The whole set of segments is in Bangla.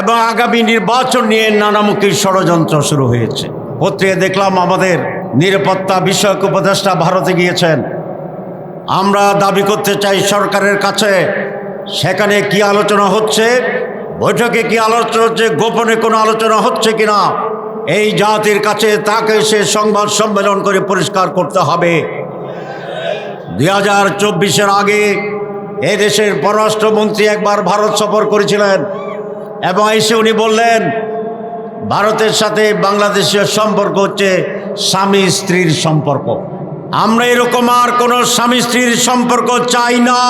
এবং আগামী নির্বাচন নিয়ে নানামুখী ষড়যন্ত্র শুরু হয়েছে। পত্রিকা দেখলাম আমাদের নিরাপত্তা বিষয়ক উপদেষ্টা ভারতে গিয়েছেন। আমরা দাবি করতে চাই সরকারের কাছে, সেখানে কি আলোচনা হচ্ছে, বৈঠকে কি আলোচনা হচ্ছে, গোপনে কোনো আলোচনা হচ্ছে কিনা, এই জাতির কাছে তাকে সে সংবাদ সম্মেলন করে পরিষ্কার করতে হবে। দুই হাজার চব্বিশের আগে এদেশের পররাষ্ট্রমন্ত্রী একবার ভারত সফর করেছিলেন। এবং এসে উনি বললেন, ভারতের সাথে বাংলাদেশের সম্পর্ক হচ্ছে স্বামী স্ত্রীর সম্পর্ক। আমরা এরকম আর কোনো স্বামী স্ত্রীর সম্পর্ক চাই না।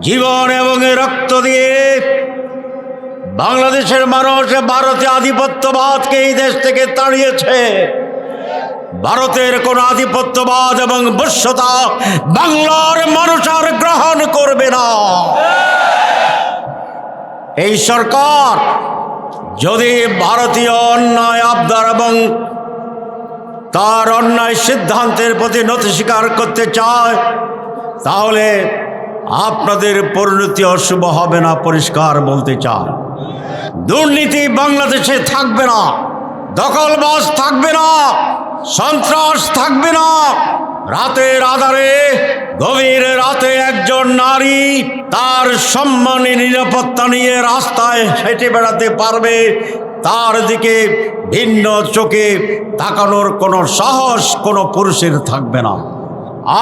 জীবন এবং রক্ত দিয়ে বাংলাদেশের মানুষ ভারতে আধিপত্যবাদকে এই দেশ থেকে তাড়িয়েছে। ভারতের কোন আধিপত্যবাদ এবং বস্যতা বাংলার মানুষ আর গ্রহণ করবে না। এই সরকার যদি ভারতীয় অন্যায়, আবদার এবং তার অন্যায় সিদ্ধান্তের প্রতি নথি স্বীকার করতে চায়, তাহলে আপনাদের পরিণতি অশুভ হবে না, পরিষ্কার বলতে চায় দুর্নীতি বাংলাদেশে থাকবে না, দখলবাজ থাকবে না, সন্ত্রাস থাকবে না, রাতের আধারে গভীর রাতে একজন নারী তার সম্মানী নিরাপত্তা নিয়ে রাস্তায় হেঁটে বেড়াতে পারবে, তার দিকে ভিন্ন চোখে তাকানোর কোনো সাহস কোনো পুরুষের থাকবে না।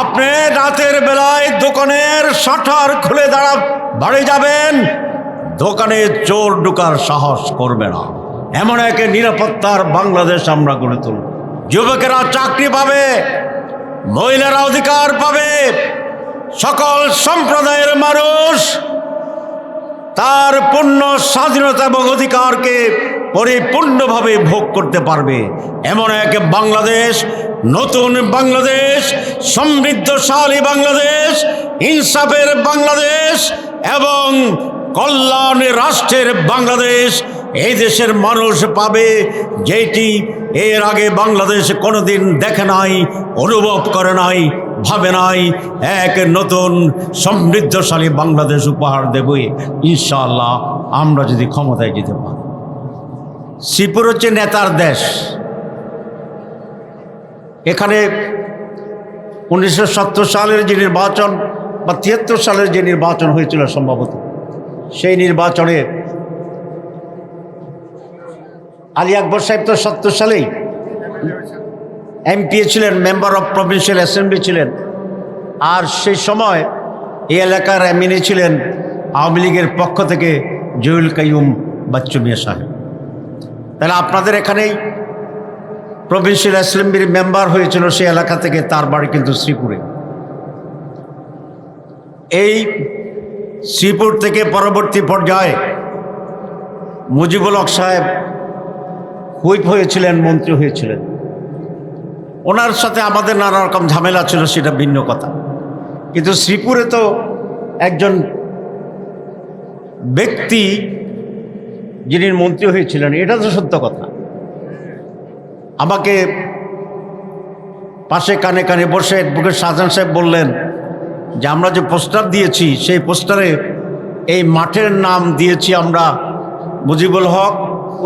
আপনি রাতের বেলায় দোকানের শাটার খুলে দাঁড়া, বাড়ি যাবেন। দোকানে চোর ঢুকার সাহস করবে না। এমন এক নিরাপত্তার বাংলাদেশ আমরা গড়ে তুলব। যুবকেরা চাকরি পাবে মহিলারা অধিকার পাবে। সকল সম্প্রদায়ের মানুষ তার পূর্ণ স্বাধীনতা এবং অধিকারকে পরিপূর্ণভাবে ভোগ করতে পারবে। এমন এক বাংলাদেশ, নতুন বাংলাদেশ, সমৃদ্ধশালী বাংলাদেশ, ইনসাফের বাংলাদেশ এবং কল্যাণ রাষ্ট্রের বাংলাদেশ এই দেশের মানুষ পাবে যেটি এর আগে বাংলাদেশ কোনোদিন দেখে নাই, অনুভব করে নাই, ভাবে নাই। এক নতুন সমৃদ্ধশালী বাংলাদেশ উপহার দেবই ইনশাআল্লাহ আমরা যদি ক্ষমতায় যেতে পারি। শ্রীপুর হচ্ছে নেতার দেশ। এখানে উনিশশো সত্তর সালের যে নির্বাচন বা তিয়াত্তর সালের যে নির্বাচন হয়েছিল সম্ভবত, সেই নির্বাচনে আলী আকবর সাহেব তো সত্তর সালেই এমপি ছিলেন মেম্বার অফ প্রভিন্সিয়াল অ্যাসেম্বলি ছিলেন। আর সেই সময় এই এলাকার এমএনএ ছিলেন আওয়ামী লীগের পক্ষ থেকে জহুল কাইয়ুম বাচ্চু মিয়া সাহেব। তাহলে আপনাদের এখানেই প্রভিন্সিয়াল অ্যাসেম্বলির মেম্বার হয়েছিল সেই এলাকা থেকে, তার বাড়ি কিন্তু শ্রীপুরে। এই শ্রীপুর থেকে পরবর্তী পর্যায়ে মুজিবুল হক সাহেব হুইপ হয়েছিলেন, মন্ত্রী হয়েছিলেন। ওনার সাথে আমাদের নানা রকম ঝামেলা ছিল, সেটা ভিন্ন কথা। কিন্তু শ্রীপুরে তো একজন ব্যক্তি যিনি মন্ত্রী হয়েছিলেন, এটা তো সত্য কথা। আমাকে পাশে কানে কানে বসে অ্যাডভোকেট শাহজাহান সাহেব বললেন যে, আমরা যে পোস্টার দিয়েছি, সেই পোস্টারে এই মাঠের নাম দিয়েছি আমরা মুজিবুল হক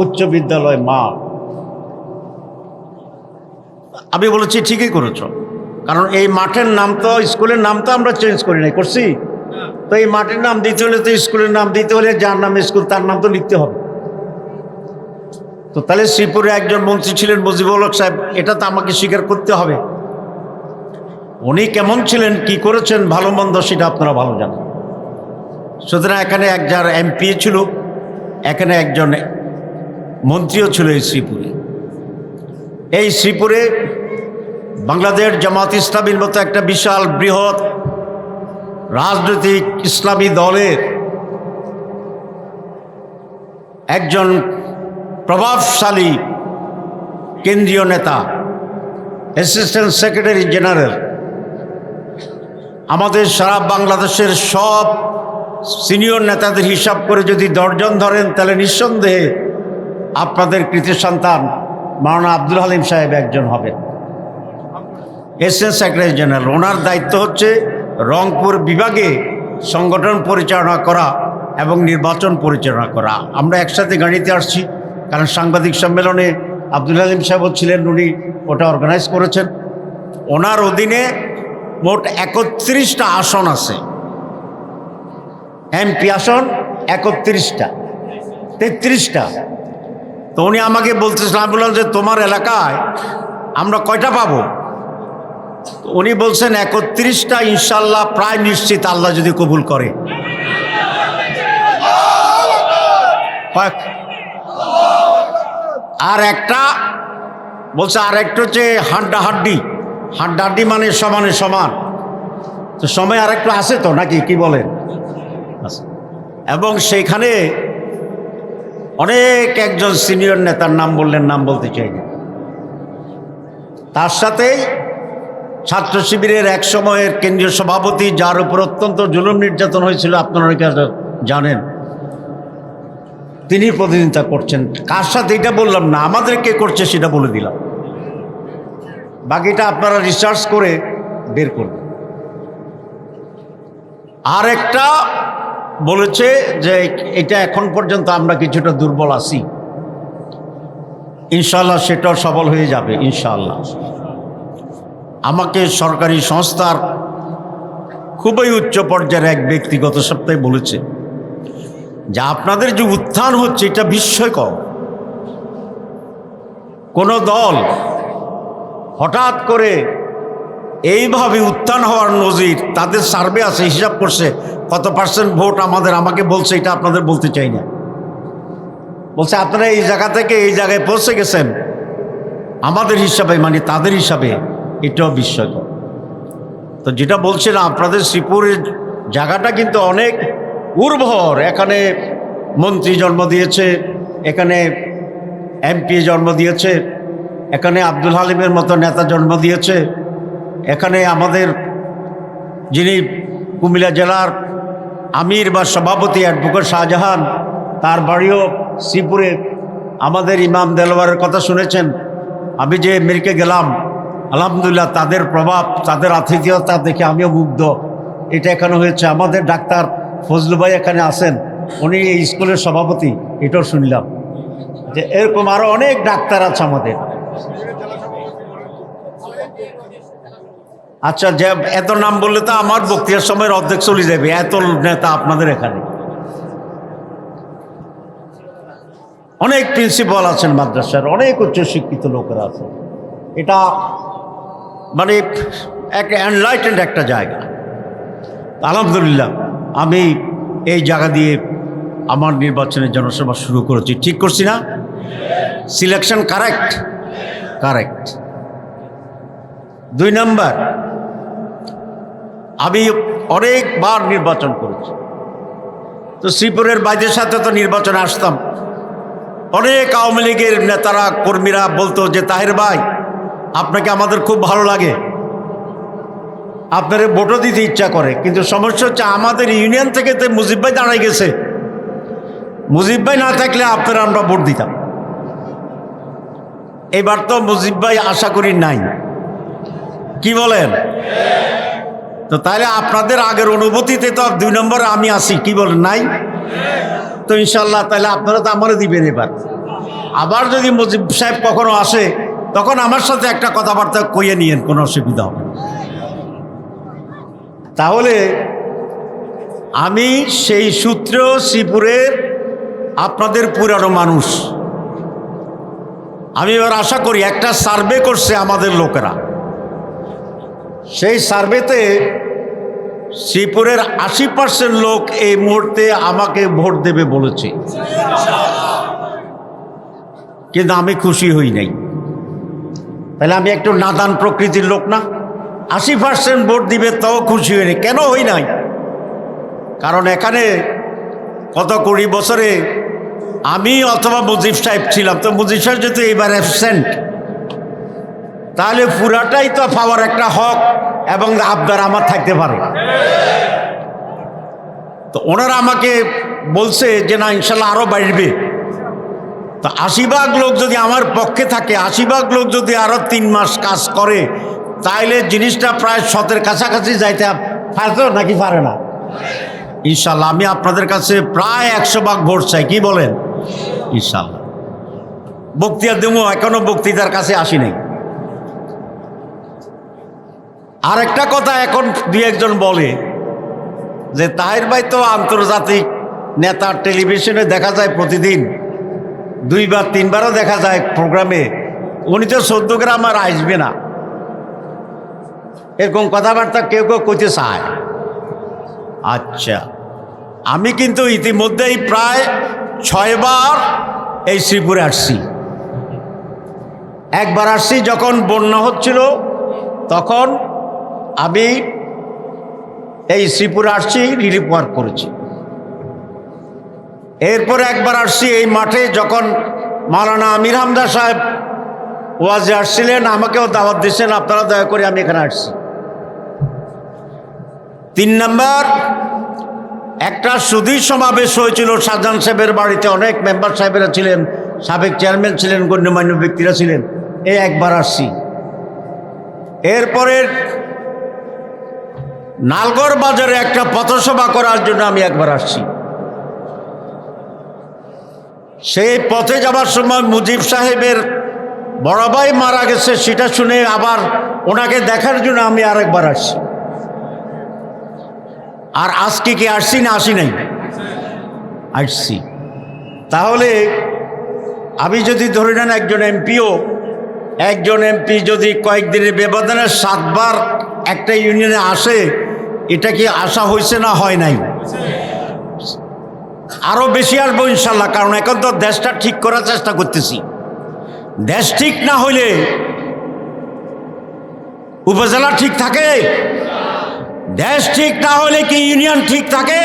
উচ্চ বিদ্যালয় মা। আমি বলেছি, ঠিকই করেছ। কারণ এই মাঠের নাম তো, স্কুলের নাম তো আমরা চেঞ্জ করি নাই। করছি? তো এই মাঠের নাম দিতে হলে তো স্কুলের নাম দিতে হলে যার নাম স্কুল, তার নাম তো লিখতে হবে। তো তাহলে শ্রীপুরে একজন মন্ত্রী ছিলেন মুজিবুল হক সাহেব, এটা তো আমাকে স্বীকার করতে হবে। উনি কেমন ছিলেন, কি করেছেন, ভালো মন্দ সেটা আপনারা ভালো জানেন। সুতরাং এখানে এক যার এমপি ছিল, এখানে একজন মন্ত্রীও ছিল এই শ্রীপুরে। এই শ্রীপুরে বাংলাদেশ জামাত ইসলামীর মতো একটা বিশাল বৃহৎ রাজনৈতিক ইসলামী দলের একজন প্রভাবশালী কেন্দ্রীয় নেতা অ্যাসিস্ট্যান্ট সেক্রেটারি জেনারেল আমাদের সারা বাংলাদেশের সব সিনিয়র নেতাদের হিসাব করে যদি দশজন ধরেন, তাহলে নিঃসন্দেহে আপনাদের কৃতি সন্তান মাওলানা আব্দুল হালিম সাহেব একজন হবেন এসএস সেক্রেটারি জেনারেল ওনার দায়িত্ব হচ্ছে রংপুর বিভাগে সংগঠন পরিচালনা করা এবং নির্বাচন পরিচালনা করা। আমরা একসাথে গাড়িতে আসছি, কারণ সাংবাদিক সম্মেলনে আব্দুল হালিম সাহেবও ছিলেন, উনি ওটা অর্গানাইজ করেছেন। ওনার অধীনে মোট একত্রিশটা আসন আছে। এমপি আসন একত্রিশটা, তেত্রিশটা। তো উনি আমাকে বলতেছিলেন আমি বললাম যে তোমার এলাকায় আমরা কয়টা পাবো? উনি বলছেন, একত্রিশটা ইনশাল্লাহ প্রায় নিশ্চিত আল্লাহ যদি কবুল করে। আর একটা বলছে, আর একটা হচ্ছে হাড্ডা হাড্ডি। হাড্ডা হাড্ডি মানে সমানে সমান। তো সময় আর একটু আছে তো নাকি? কি বলেন? এবং সেইখানে অনেক একজন সিনিয়র নেতার নাম বললেন, নাম বলতে চাই না। তার সাথেই ছাত্র শিবিরের এক সময়ের কেন্দ্রীয় সভাপতি, যার উপর অত্যন্ত জুলুম নির্যাতন হয়েছিল, আপনারা জানেন। তিনি প্রতিনিধিত্ব করছেন। কার সাথে এটা বললাম না, আমাদের কে করছে সেটা বলে দিলাম। বাকিটা আপনারা রিসার্চ করে বের করবেন। আর একটা বলেছে যে এটা এখন পর্যন্ত আমরা কিছুটা দুর্বল আছি। ইনশাল্লাহ সেটাও সবল হয়ে যাবে ইনশাল্লাহ আমাকে সরকারি সংস্থার খুবই উচ্চ পর্যায়ের এক ব্যক্তি গত সপ্তাহে বলেছে যে আপনাদের যে উত্থান হচ্ছে এটা বিস্ময়কর। কোনো দল হঠাৎ করে এইভাবে উত্থান হওয়ার নজির তাদের সার্ভে আছে, হিসাব করছে। কত পার্সেন্ট ভোট আমাদের, আমাকে বলছে, এটা আপনাদের বলতে চাই না। বলছে, আপনারা এই জায়গা থেকে এই জায়গায় পৌঁছে গেছেন। আমাদের হিসাবে মানে তাদের হিসাবে, এটাও বিস্ময়কর। তো যেটা বলছিলাম, আপনাদের শ্রীপুরের জায়গাটা কিন্তু অনেক উর্বর। এখানে মন্ত্রী জন্ম দিয়েছে, এখানে এমপি জন্ম দিয়েছে, এখানে আব্দুল হালিমের মতো নেতা জন্ম দিয়েছে। এখানে আমাদের যিনি কুমিল্লা জেলার আমির বা সভাপতি অ্যাডভোকেট শাহজাহান, তার বাড়িও শ্রীপুরে। আমাদের ইমাম দেলওয়ারের কথা শুনেছেন। আমি যে আমেরিকা গেলাম, আলহামদুলিল্লাহ তাদের প্রভাব, তাদের আতিথেয়তা দেখে আমিও মুগ্ধ। এটা এখানে হয়েছে। আমাদের ডাক্তার ফজলু ভাই এখানে আছেন। উনি এই স্কুলের সভাপতি, এটাও শুনলাম। যে এরকম আরও অনেক ডাক্তার আছে আমাদের। আচ্ছা যে এত নাম বললে তো আমার বক্তৃতার সময়ের অর্ধেক চলে যাবে। এত নেতা আপনাদের এখানে। অনেক প্রিন্সিপাল আছেন মাদ্রাসার, অনেক উচ্চশিক্ষিত লোকেরা আছেন এটা মানে এক এনলাইটেন্ড একটা জায়গা। আলহামদুলিল্লাহ, আমি এই জায়গা দিয়ে আমার নির্বাচনের জনসভা শুরু করেছি। ঠিক করছি না? সিলেকশন কারেক্ট কারেক্ট দুই নাম্বার আমি অনেকবার নির্বাচন করেছি। তো শ্রীপুরের বাইদের সাথে তো নির্বাচনে আসতাম। অনেক আওয়ামী লীগের নেতারা, কর্মীরা বলতো যে, তাহের ভাই, আপনাকে আমাদের খুব ভালো লাগে। আপনার ভোটও দিতে ইচ্ছা করে। কিন্তু সমস্যা হচ্ছে আমাদের ইউনিয়ন থেকে তো মুজিব ভাই দাঁড়াই গেছে। মুজিব ভাই না থাকলে আপনারা আমরা ভোট দিতাম। এবার তো মুজিব ভাই আশা করি নাই। কি বলেন? তো তাহলে আপনাদের আগের অনুভূতিতে তো দুই নম্বরে আমি আসি কি বলেন, নাই? তো ইনশাল্লাহ তাহলে আপনারা তো আমারও দিবেন এবার। আবার যদি মুজিব সাহেব কখনো আসে, তখন আমার সাথে একটা কথাবার্তা কইয়ে নিয়েন, কোনো অসুবিধা হবে তাহলে আমি সেই সূত্র শ্রীপুরের আপনাদের পুরানো মানুষ। আমি এবার আশা করি একটা সার্ভে করছে আমাদের লোকেরা। সেই সার্ভেতে শ্রীপুরের আশি পার্সেন্ট লোক এই মুহূর্তে আমাকে ভোট দেবে বলেছে। কিন্তু আমি খুশি হই নাই। তাহলে আমি একটু নাদান প্রকৃতির লোক না? আশি পার্সেন্ট ভোট দিবে তাও খুশি হয়নি কেন হই নাই? কারণ এখানে কত কুড়ি বছরে আমি অথবা মুজিব সাহেব ছিলাম। তো মুজিব সাহেব যেহেতু এইবার অ্যাবসেন্ট তাহলে পুরাটাই তো পাওয়ার একটা হক এবং আবদার আমার থাকতে পারে। তো ওনারা আমাকে বলছে যে না, ইনশাল্লাহ আরও বাড়বে। তো আশি ভাগ লোক যদি আমার পক্ষে থাকে আশি ভাগ লোক যদি আরও তিন মাস কাজ করে, তাইলে জিনিসটা প্রায় শতের কাছাকাছি যাইতে পারতো নাকি পারে না? ইনশাল্লাহ, আমি আপনাদের কাছে প্রায় একশো ভাগ ভোট চাই। কি বলেন? ইনশাল্লাহ। বক্তিয়ার দেবো, এখনও বক্তৃতার কাছে আসি নাই। আরেকটা কথা এখন দুই একজন বলে, যে তাহির ভাই তো আন্তর্জাতিক নেতা টেলিভিশনে দেখা যায় প্রতিদিন, দুইবার, তিনবারও দেখা যায় প্রোগ্রামে। উনি তো চোদ্দ গ্রাম আর আসবে না। এরকম কথাবার্তা কেউ কেউ করতে চায়। আচ্ছা আমি কিন্তু ইতিমধ্যেই প্রায় ছয়বার এই শ্রীপুরে আসছি। একবার আসছি যখন বন্যা হচ্ছিল, তখন আমি এই শ্রীপুরে আসছি রিলিফ ওয়ার্ক করেছি। এরপরে একবার আসছি এই মাঠে যখন মাওলানা আমির হামদা সাহেব ওয়াজে আসছিলেন, আমাকেও দাওয়াত দিয়েছেন আপনারা দয়া করে আমি এখানে আসছি। তিন নম্বর, একটা সুধী সমাবেশ হয়েছিল শাহজাহান সাহেবের বাড়িতে অনেক মেম্বার সাহেবেরা ছিলেন, সাবেক চেয়ারম্যান ছিলেন, গণ্যমান্য ব্যক্তিরা ছিলেন, এই একবার আসছি। এরপরে নালগড় বাজারে একটা পথসভা করার জন্য আমি একবার আসছি। সেই পথে যাবার সময় মুজিব সাহেবের বড় ভাই মারা গেছে, সেটা শুনে আবার ওনাকে দেখার জন্য আমি আরেকবার আসছি। আর আজকে কি আসছি না আসি নাই? আসছি। তাহলে আমি যদি ধরে নেন একজন এমপিও, একজন এমপি যদি কয়েকদিনের ব্যবধানে সাতবার একটা ইউনিয়নে আসে এটা কি আশা হয়েছে না হয় নাই? আরও বেশি আসব ইনশাল্লাহ, কারণ এখন তো দেশটা ঠিক করার চেষ্টা করতেছি। দেশ ঠিক না হইলে উপজেলা ঠিক থাকে? দেশ ঠিক না হলে কি ইউনিয়ন ঠিক থাকে?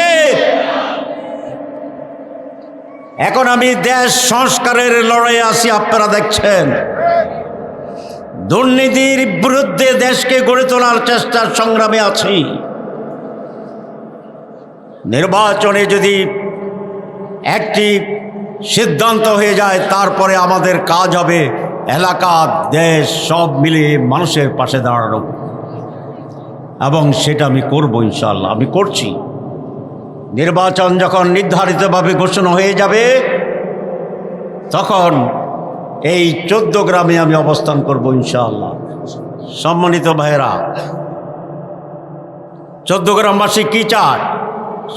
এখন আমি দেশ সংস্কারের লড়াই আছি, আপনারা দেখছেন। দুর্নীতির বিরুদ্ধে দেশকে গড়ে তোলার চেষ্টার সংগ্রামে আছি। নির্বাচনে যদি একটি সিদ্ধান্ত হয়ে যায়, তারপরে আমাদের কাজ হবে এলাকা, দেশ, সব মিলিয়ে মানুষের পাশে দাঁড়ানো। এবং সেটা আমি করব ইনশাল্লাহ আমি করছি। নির্বাচন যখন নির্ধারিতভাবে ঘোষণা হয়ে যাবে, তখন এই চোদ্দ গ্রামে আমি অবস্থান করব ইনশাআল্লাহ। সম্মানিত ভাইয়েরা, চোদ্দ গ্রামবাসী কী চায়?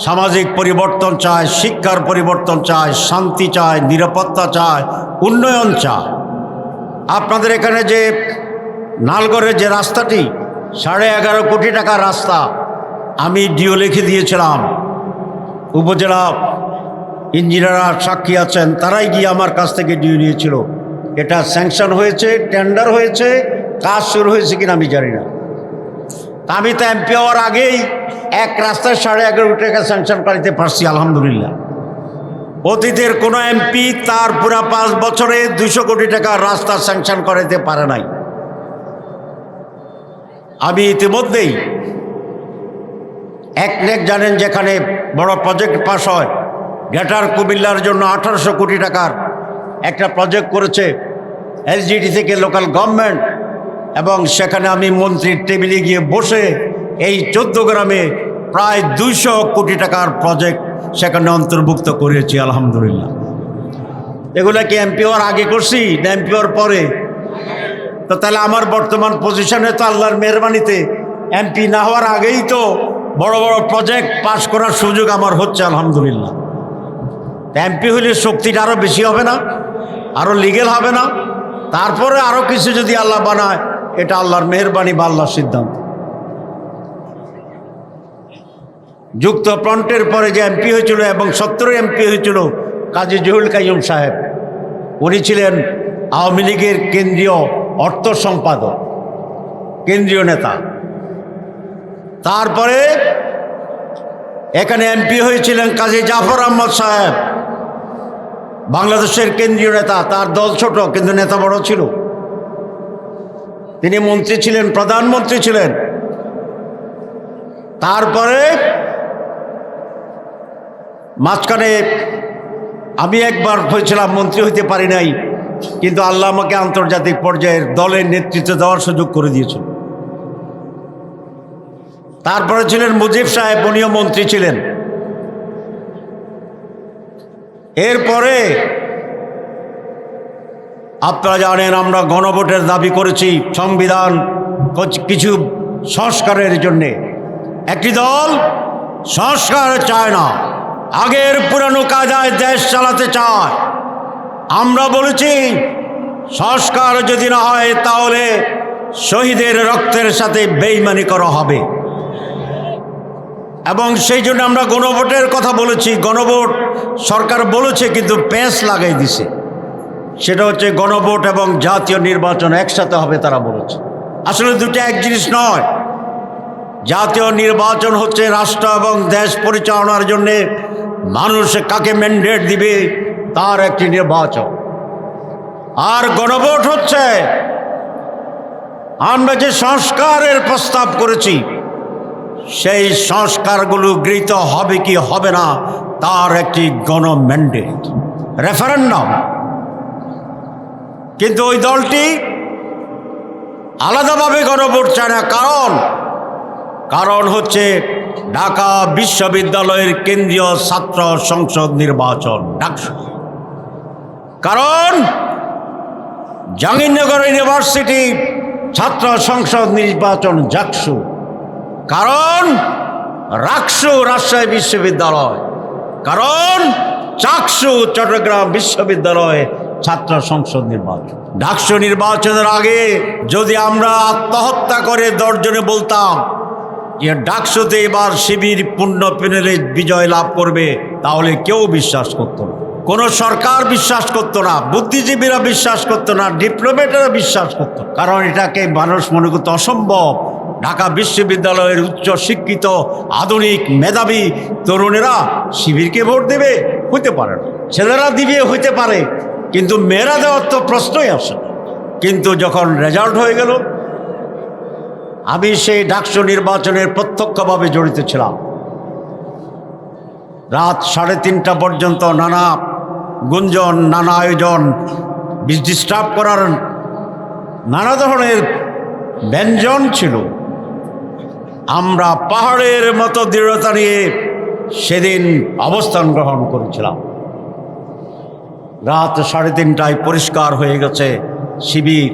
সামাজিক পরিবর্তন চায়, শিক্ষার পরিবর্তন চায়, শান্তি চায়, নিরাপত্তা চায়, উন্নয়ন চায়। আপনাদের এখানে যে নালগড়ের যে রাস্তাটি, সাড়ে এগারো কোটি টাকার রাস্তা, আমি ডিও লিখে দিয়েছিলাম। উপজেলা ইঞ্জিনিয়াররা সাক্ষী আছেন, তারাই গিয়ে আমার কাছ থেকে ডিও নিয়েছিল। এটা স্যাংশন হয়েছে, টেন্ডার হয়েছে, কাজ শুরু হয়েছে কিনা আমি জানি না। আমি তো এমপি হওয়ার আগেই এক রাস্তায় সাড়ে এগারো টাকা স্যাংশন করাইতে পারছি, আলহামদুলিল্লাহ। অতীতের কোনো এমপি তার পুরা পাঁচ বছরে দুশো কোটি টাকার রাস্তা স্যাংশন করাইতে পারে নাই। আমি ইতিমধ্যেই এক নেক জানেন যেখানে বড় প্রজেক্ট পাস হয়, গ্রেটার কুমিল্লার জন্য আঠারোশো কোটি টাকার একটা প্রজেক্ট করেছে এসডিডি থেকে লোকাল গভর্নমেন্ট এবং সেখানে আমি মন্ত্রীর টেবিলে গিয়ে বসে এই চোদ্দ গ্রামে প্রায় দুইশো কোটি টাকার প্রজেক্ট সেখানে অন্তর্ভুক্ত করেছি, আলহামদুলিল্লাহ। এগুলা কি এমপি হওয়ার আগে করছি না এমপি হওয়ার পরে? তো তাহলে আমার বর্তমান পজিশনে তো আল্লাহর মেহরবানিতে এমপি না হওয়ার আগেই তো বড় বড় প্রজেক্ট পাশ করার সুযোগ আমার হচ্ছে, আলহামদুলিল্লাহ। এমপি হলে শক্তিটা আরও বেশি হবে না আরও লিগেল হবে না, তারপরে আরও কিছু যদি আল্লাহ বানায় এটা আল্লাহর মেহরবানি বা আল্লাহর সিদ্ধান্ত। যুক্ত ফ্রন্টের পরে যে এমপি হয়েছিল এবং সত্তর এমপি হয়েছিল কাজী জহুল কাইম সাহেব, উনি ছিলেন আওয়ামী লীগের কেন্দ্রীয় অর্থ সম্পাদক, কেন্দ্রীয় নেতা। তারপরে এখানে এমপি হয়েছিলেন কাজী জাফর আহমদ সাহেব, বাংলাদেশের কেন্দ্রীয় নেতা, তার দল ছোট কিন্তু নেতা বড় ছিল। তিনি মন্ত্রী ছিলেন, প্রধানমন্ত্রী ছিলেন। তারপরে মাঝখানে আমি একবার হয়েছিলাম মন্ত্রী হইতে পারি নাই, কিন্তু আল্লাহ আমাকে আন্তর্জাতিক পর্যায়ের দলের নেতৃত্ব দেওয়ার সুযোগ করে দিয়েছিল। তারপরে ছিলেন মুজিব সাহেব, উনিও মন্ত্রী ছিলেন। এরপরে আপনারা জানেন আমরা গণভোটের দাবি করেছি সংবিধান কিছু সংস্কারের জন্যে। একটি দল সংস্কার চায় না। আগের পুরানো কাজায় দেশ চালাতে চায়। আমরা বলেছি, সংস্কার যদি না হয় তাহলে শহীদের রক্তের সাথে বেইমানি করা হবে। এবং সেই জন্য আমরা গণভোটের কথা বলেছি। গণভোট সরকার বলেছে, কিন্তু প্যাঁচ লাগাই দিছে। সেটা হচ্ছে গণভোট এবং জাতীয় নির্বাচন একসাথে হবে তারা বলেছে। আসলে দুটো এক জিনিস নয়। জাতীয় নির্বাচন হচ্ছে রাষ্ট্র এবং দেশ পরিচালনার জন্যে মানুষ কাকে ম্যান্ডেট দিবে তার একটি নির্বাচন। আর গণভোট হচ্ছে, আমরা যে সংস্কারের প্রস্তাব করেছি, সেই সংস্কারগুলো গৃহীত হবে কি হবে না, তার একটি গণ ম্যান্ডেট রেফারেন্ডাম কিন্তু ওই দলটি আলাদাভাবে গণভোট চায় না। কারণ কারণ হচ্ছে ঢাকা বিশ্ববিদ্যালয়ের কেন্দ্রীয় ছাত্র সংসদ নির্বাচন। ডাকসু কারণ, জাহাঙ্গীরনগর ইউনিভার্সিটি ছাত্র সংসদ নির্বাচন জাকসু কারণ, রাকসু রাজশাহী বিশ্ববিদ্যালয়। কারণ, চাকসু চট্টগ্রাম বিশ্ববিদ্যালয়ে ছাত্র সংসদ নির্বাচন। ডাকসু নির্বাচনের আগে যদি আমরা আত্মহত্যা করে দশজনে বলতাম যে ডাকসুতে এবার শিবির পূর্ণ প্যানেলে বিজয় লাভ করবে, তাহলে কেউ বিশ্বাস করতো না। কোনো সরকার বিশ্বাস করতো না, বুদ্ধিজীবীরা বিশ্বাস করতো না ডিপ্লোমেটরা বিশ্বাস করতো কারণ এটাকে মানুষ মনে করতে অসম্ভব। ঢাকা বিশ্ববিদ্যালয়ের উচ্চ শিক্ষিত আধুনিক মেধাবী তরুণেরা শিবিরকে ভোট দেবে, হইতে পারে না। ছেলেরা দিবে, হইতে পারে। কিন্তু মেয়েরা দেওয়ার তো প্রশ্নই আসে কিন্তু যখন রেজাল্ট হয়ে গেল, আমি সেই ডাকসু নির্বাচনের প্রত্যক্ষভাবে জড়িত ছিলাম। রাত সাড়ে তিনটা পর্যন্ত নানা গুঞ্জন, নানা আয়োজন ডিস্টার্ব করার নানা ধরনের ব্যঞ্জন ছিল। আমরা পাহাড়ের মতো দৃঢ়তা নিয়ে সেদিন অবস্থান গ্রহণ করেছিলাম। রাত সাড়ে তিনটায় পরিষ্কার হয়ে গেছে। শিবির,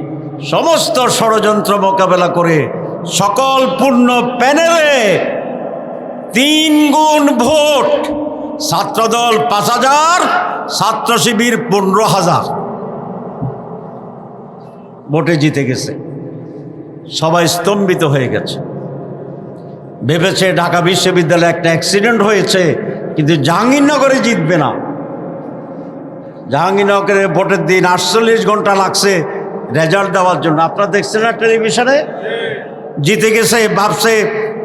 সমস্ত ষড়যন্ত্র মোকাবেলা করে সকল পূর্ণ প্যানেলে তিন গুণ ভোট। ছাত্রদল পাঁচ হাজার, ছাত্র শিবির পনেরো হাজার। ভোটে জিতে গেছে। সবাই স্তম্ভিত হয়ে গেছে। ভেবেছে ঢাকা বিশ্ববিদ্যালয়ে একটা অ্যাক্সিডেন্ট হয়েছে, কিন্তু জাহাঙ্গীরনগরে জিতবে না। জাহাঙ্গীরনগরে ভোটের দিন আটচল্লিশ ঘণ্টা লাগছে রেজাল্ট দেওয়ার জন্য। আপনারা দেখছেন না টেলিভিশনে? জিতে গেছে, ভাবছে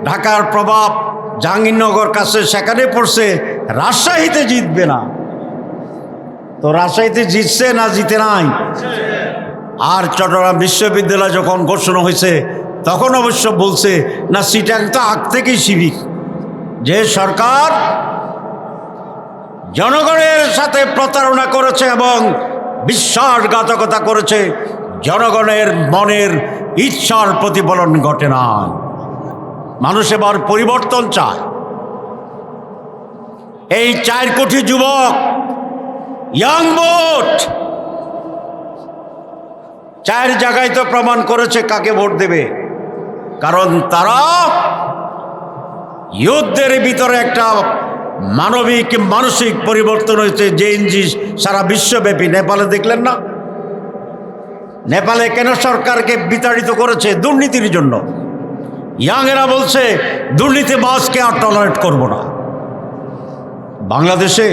ঢাকার প্রভাব জাহাঙ্গীরনগর কাছে সেখানে পড়ছে, রাজশাহীতে জিতবে না। তো রাজশাহীতে জিতছে না জিতে নাই? আর চট্টগ্রাম বিশ্ববিদ্যালয় যখন ঘোষণা হয়েছে, তখন অবশ্য বলছে, না, সিটাং তো আগ থেকেই শিবির। যে সরকার জনগণের সাথে প্রতারণা করেছে এবং বিশ্বাসঘাতকতা করেছে, জনগণের মনের ইচ্ছার প্রতিফলন ঘটে না মানুষ এবার পরিবর্তন চায়। এই চার কোটি যুবক ইয়াং ভোট চার জায়গায় তো প্রমাণ করেছে কাকে ভোট দেবে। কারণ তারা ইউথদের ভিতরে একটা মানবিক, মানসিক পরিবর্তন হয়েছে যে ইঞ্জি সারা বিশ্বব্যাপী। নেপালে দেখলেন না? নেপালে কেন সরকারকে বিতাড়িত করেছে দুর্নীতির জন্য? ইয়াংয়েরা বলছে দুর্নীতিবাজকে আর টলারেট করব না। বাংলাদেশে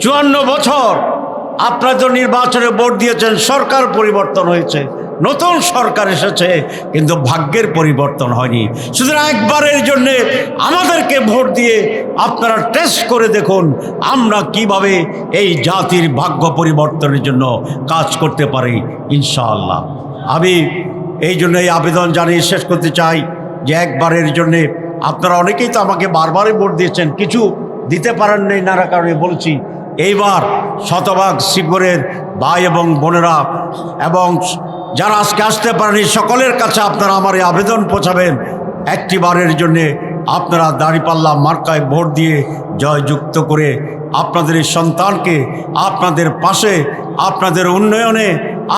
চুয়ান্ন বছর আপনারা নির্বাচনে ভোট দিয়েছেন, সরকার পরিবর্তন হয়েছে। নতুন সরকার এসেছে, কিন্তু ভাগ্যের পরিবর্তন হয়নি। সুতরাং একবারের জন্যে আমাদেরকে ভোট দিয়ে আপনারা টেস্ট করে দেখুন, আমরা কীভাবে এই জাতির ভাগ্য পরিবর্তনের জন্য কাজ করতে পারি, ইনশাআল্লাহ। আমি এই জন্য এই আবেদন জানিয়ে শেষ করতে চাই যে একবারের জন্যে আপনারা অনেকেই তো আমাকে বারবারই ভোট দিয়েছেন, কিছু দিতে পারেন নাই নানা কারণে বলছি। এইবার শতভাগ শিবরের ভাই এবং বোনেরা এবং যারা আজকে আসতে পারেনি, সকলের কাছে আপনারা আমার এই আবেদন পৌঁছাবেন। একটি বারের জন্যে আপনারা দাঁড়িপাল্লা মার্কায় ভোট দিয়ে জয়যুক্ত করে আপনাদের এই সন্তানকে আপনাদের পাশে, আপনাদের উন্নয়নে,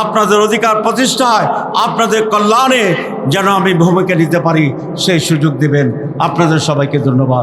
আপনাদের অধিকার প্রতিষ্ঠায়, আপনাদের কল্যাণে যেন আমি ভূমিকা নিতে পারি, সেই সুযোগ দেবেন। আপনাদের সবাইকে ধন্যবাদ।